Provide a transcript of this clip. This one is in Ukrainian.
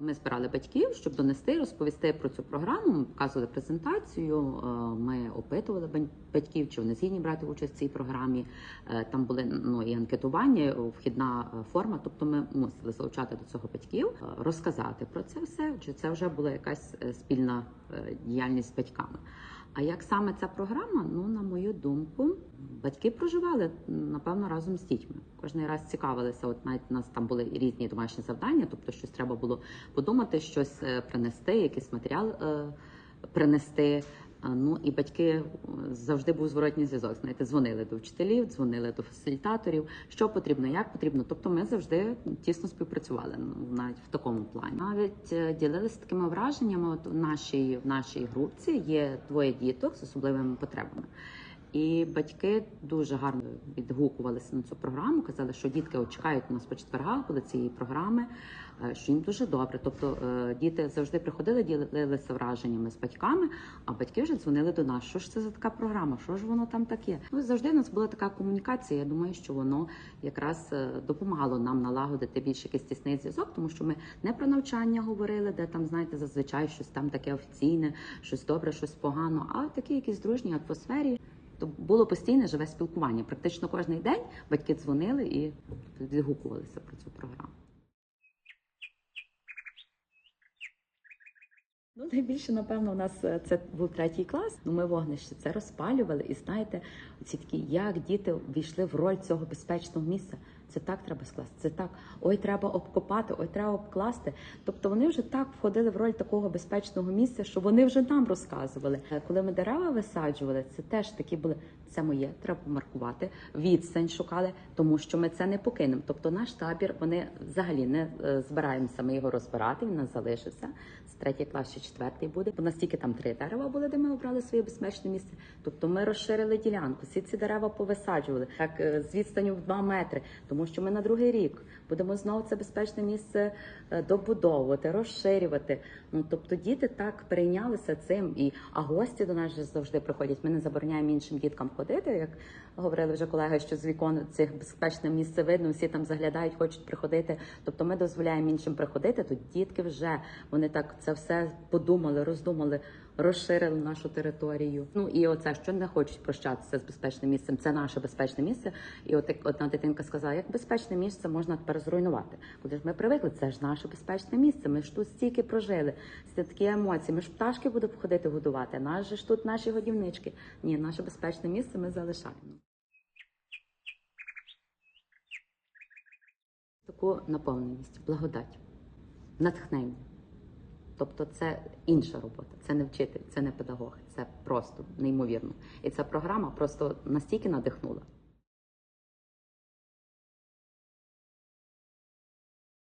Ми збирали батьків, щоб донести, розповісти про цю програму. Ми показували презентацію. е, Ми опитували батьків, чи вони згідні брати участь в цій програмі. Е, Там були ну і анкетування, вхідна е, форма. Тобто, ми мусили залучати до цього батьків, розказати про це все. Чи це вже була якась спільна діяльність з батьками? А як саме ця програма? Ну, на мою думку, батьки проживали напевно разом з дітьми. Кожний раз цікавилися. От навіть у нас там були різні домашні завдання, тобто щось треба було подумати, щось е, принести, якийсь матеріал е, принести. Ну і батьки е, завжди був зворотній зв'язок. Знаєте, дзвонили до вчителів, дзвонили до фасилітаторів, що потрібно, як потрібно. Тобто ми завжди тісно співпрацювали ну, навіть в такому плані. Навіть е, ділилися такими враженнями. От в нашій в нашій групці є двоє діток з особливими потребами. І батьки дуже гарно відгукувалися на цю програму. Казали, що дітки от чекають нас по четвергах коли цієї програми, е, що їм дуже добре. Тобто е, діти завжди приходили, ділилися враженнями з батьками, а батьки вже дзвонили до нас. Що ж це за така програма? Що ж воно там таке? Ну завжди у нас була така комунікація. Я думаю, що воно якраз е, допомагало нам налагодити більш якийсь тісний зв'язок, тому що ми не про навчання говорили, де там знаєте зазвичай щось там таке офіційне, щось добре, щось погано, а в такій якійсь дружній атмосфері. То було постійне живе спілкування. Практично кожен день батьки дзвонили і відгукувалися про цю програму. Ну, найбільше, напевно, у нас е, це був третій клас. Ну, ми вогнище це розпалювали. І знаєте, ці такі, як діти війшли в роль цього безпечного місця. Це так треба скласти, це так. Ой, треба обкопати, ой, треба обкласти. Тобто вони вже так входили в роль такого безпечного місця, що вони вже нам розказували. Е, Коли ми дерева висаджували, це теж такі були. Це моє, треба помаркувати. Відстань шукали, тому що ми це не покинемо. Тобто наш табір, вони взагалі не е, збираємося. Ми його розбирати. Він нас залишився. З третій клас чи четвертий буде. У нас тільки там три дерева були, де ми обрали своє безпечне місце. Тобто ми розширили ділянку, всі ці дерева повисаджували так е, з відстанню в 2 метри, тому що ми на другий рік будемо знову це безпечне місце е, добудовувати, розширювати. Ну тобто діти так перейнялися цим, і а гості до нас завжди приходять. Ми не забороняємо іншим діткам ходити, як говорили вже колеги, що з вікон цих безпечне місце видно, всі там заглядають, хочуть приходити. Тобто ми дозволяємо іншим приходити. Тут дітки вже вони так це все подумали, роздумали, розширили нашу територію. Ну і оце, що не хочуть прощатися з безпечним місцем, це наше безпечне місце. І от одна дитинка сказала, як безпечне місце можна тепер зруйнувати. Куди ж ми привикли? Це ж наше безпечне місце. Ми ж тут стільки прожили, це такі емоції. Ми ж пташки будемо ходити годувати. Нас же ж тут наші годівнички. Ні, наше безпечне місце ми залишаємо. Таку наповненість, благодать, натхнення. Тобто це інша робота, це не вчитель, це не педагог, це просто неймовірно. І ця програма просто настільки надихнула.